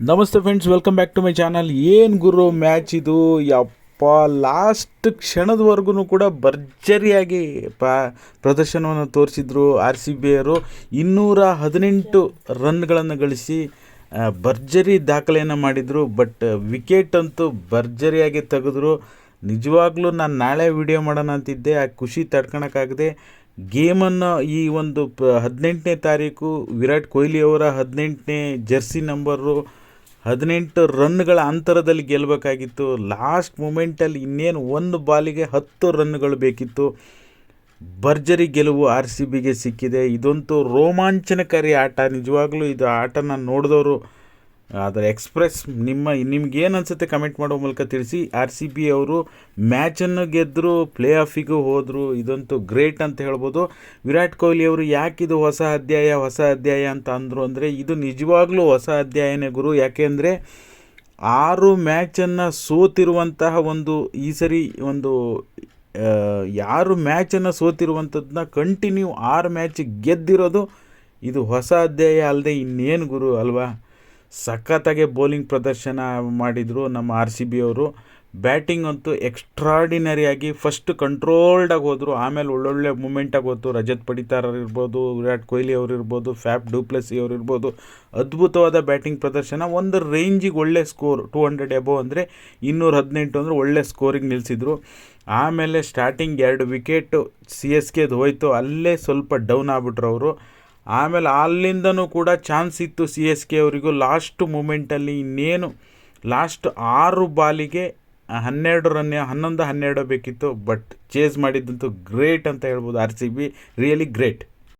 ನಮಸ್ತೆ friends welcome back to my channel ಏನು ಗುರು ಮ್ಯಾಚ್ ಇದು? ಯಪ್ಪ ಲಾಸ್ಟ್ ಕ್ಷಣದವರೆಗೂ ಕೂಡ ಭರ್ಜರಿಯಾಗಿ ಪ, ಪ್ರದರ್ಶನವನ್ನು ತೋರಿಸಿದ್ರು ಆರ್ ಸಿ ಬಿ ಅವರು ಇನ್ನೂರ ಹದಿನೆಂಟು ರನ್ಗಳನ್ನು ಗಳಿಸಿ ಭರ್ಜರಿ ದಾಖಲೆಯನ್ನು ಮಾಡಿದರು. ಬಟ್ ವಿಕೆಟ್ ಅಂತೂ ಭರ್ಜರಿಯಾಗಿ ತೆಗೆದ್ರು. ನಿಜವಾಗ್ಲೂ ನಾನು ನಾಳೆ ವಿಡಿಯೋ ಮಾಡೋಣ ಅಂತಿದ್ದೆ. ಆ ಖುಷಿ ತಡ್ಕೊಳಕ್ಕಾಗದೆ ಗೇಮನ್ನು ಈ ಒಂದು ಪ, ಹದಿನೆಂಟನೇ ತಾರೀಕು ವಿರಾಟ್ ಕೊಹ್ಲಿ ಅವರ ಹದಿನೆಂಟನೇ ಜರ್ಸಿ ನಂಬರು ಹದಿನೆಂಟು ರನ್ಗಳ ಅಂತರದಲ್ಲಿ ಗೆಲ್ಲಬೇಕಾಗಿತ್ತು. ಲಾಸ್ಟ್ ಮೂಮೆಂಟಲ್ಲಿ ಇನ್ನೇನು ಒಂದು ಬಾಲಿಗೆ ಹತ್ತು ರನ್ಗಳು ಬೇಕಿತ್ತು. ಭರ್ಜರಿ ಗೆಲುವು ಆರ್ ಸಿ ಬಿಗೆ ಸಿಕ್ಕಿದೆ. ಇದಂತೂ ರೋಮಾಂಚನಕಾರಿ ಆಟ. ನಿಜವಾಗ್ಲೂ ಇದು ಆಟನ ನೋಡಿದವರು ಅದರ ಎಕ್ಸ್ಪ್ರೆಸ್ ನಿಮ್ಮ, ನಿಮ್ಗೇನು ಅನಿಸುತ್ತೆ ಕಮೆಂಟ್ ಮಾಡೋ ಮೂಲಕ ತಿಳಿಸಿ. ಆರ್ ಸಿ ಬಿ ಅವರು ಮ್ಯಾಚನ್ನು ಗೆದ್ದರು ಪ್ಲೇ ಆಫಿಗೂ ಹೋದರು, ಇದಂತೂ ಗ್ರೇಟ್ ಅಂತ ಹೇಳ್ಬೋದು. ವಿರಾಟ್ ಕೊಹ್ಲಿ ಅವರು ಯಾಕಿದು ಹೊಸ ಅಧ್ಯಾಯ ಹೊಸ ಅಧ್ಯಾಯ ಅಂತ ಅಂದರು ಅಂದರೆ, ಇದು ನಿಜವಾಗ್ಲೂ ಹೊಸ ಅಧ್ಯಾಯನೇ ಗುರು. ಯಾಕೆಂದರೆ ಆರು ಮ್ಯಾಚನ್ನು ಸೋತಿರುವಂತಹ ಒಂದು, ಈ ಸರಿ ಒಂದು ಯಾರು ಮ್ಯಾಚನ್ನು ಸೋತಿರುವಂಥದ್ದನ್ನ ಕಂಟಿನ್ಯೂ ಆರು ಮ್ಯಾಚ್ ಗೆದ್ದಿರೋದು, ಇದು ಹೊಸ ಅಧ್ಯಾಯ ಅಲ್ಲದೆ ಇನ್ನೇನು ಗುರು ಅಲ್ವಾ? ಸಖತ್ತಾಗೆ ಬೌಲಿಂಗ್ ಪ್ರದರ್ಶನ ಮಾಡಿದರು ನಮ್ಮ ಆರ್ ಸಿ ಬಿ ಅವರು. ಬ್ಯಾಟಿಂಗ್ ಅಂತೂ ಎಕ್ಸ್ಟ್ರಾರ್ಡಿನರಿಯಾಗಿ ಫಸ್ಟ್ ಕಂಟ್ರೋಲ್ಡಾಗಿ ಹೋದರು. ಆಮೇಲೆ ಒಳ್ಳೊಳ್ಳೆ ಮೂಮೆಂಟಾಗಿ ಹೋತು ರಜತ್ ಪಡಿತಾರ್ ಇರ್ಬೋದು, ವಿರಾಟ್ ಕೊಹ್ಲಿ ಅವರು ಇರ್ಬೋದು ಫ್ಯಾಪ್ ಡೂಪ್ಲೆಸಿ ಅವರು ಇರ್ಬೋದು. ಅದ್ಭುತವಾದ ಬ್ಯಾಟಿಂಗ್ ಪ್ರದರ್ಶನ. ಒಂದು ರೇಂಜಿಗೆ ಒಳ್ಳೆ ಸ್ಕೋರ್ ಟೂ ಹಂಡ್ರೆಡ್ ಎಬೋ ಅಂದರೆ ಇನ್ನೂರ ಹದಿನೆಂಟು ಅಂದರೆ ಒಳ್ಳೆ ಸ್ಕೋರಿಗೆ ನಿಲ್ಲಿಸಿದ್ರು ಆಮೇಲೆ ಸ್ಟಾರ್ಟಿಂಗ್ ಎರಡು ವಿಕೆಟು ಸಿ ಎಸ್ ಕೆದು ಹೋಯಿತು. ಅಲ್ಲೇ ಸ್ವಲ್ಪ ಡೌನ್ ಆಗ್ಬಿಟ್ರು ಅವರು. ಆಮೇಲೆ ಅಲ್ಲಿಂದನೂ ಕೂಡ ಚಾನ್ಸ್ ಇತ್ತು ಸಿ ಎಸ್ ಕೆ ಅವರಿಗೂ. ಲಾಸ್ಟ್ ಮೂಮೆಂಟಲ್ಲಿ ಇನ್ನೇನು, ಲಾಸ್ಟ್ ಆರು ಬಾಲಿಗೆ ಹನ್ನೆರಡು ರನ್, ಹನ್ನೊಂದು, ಹನ್ನೆರಡು ಬೇಕಿತ್ತು. ಬಟ್ ಚೇಸ್ ಮಾಡಿದ್ದಂತೂ ಗ್ರೇಟ್ ಅಂತ ಹೇಳ್ಬೋದು R C B. Really great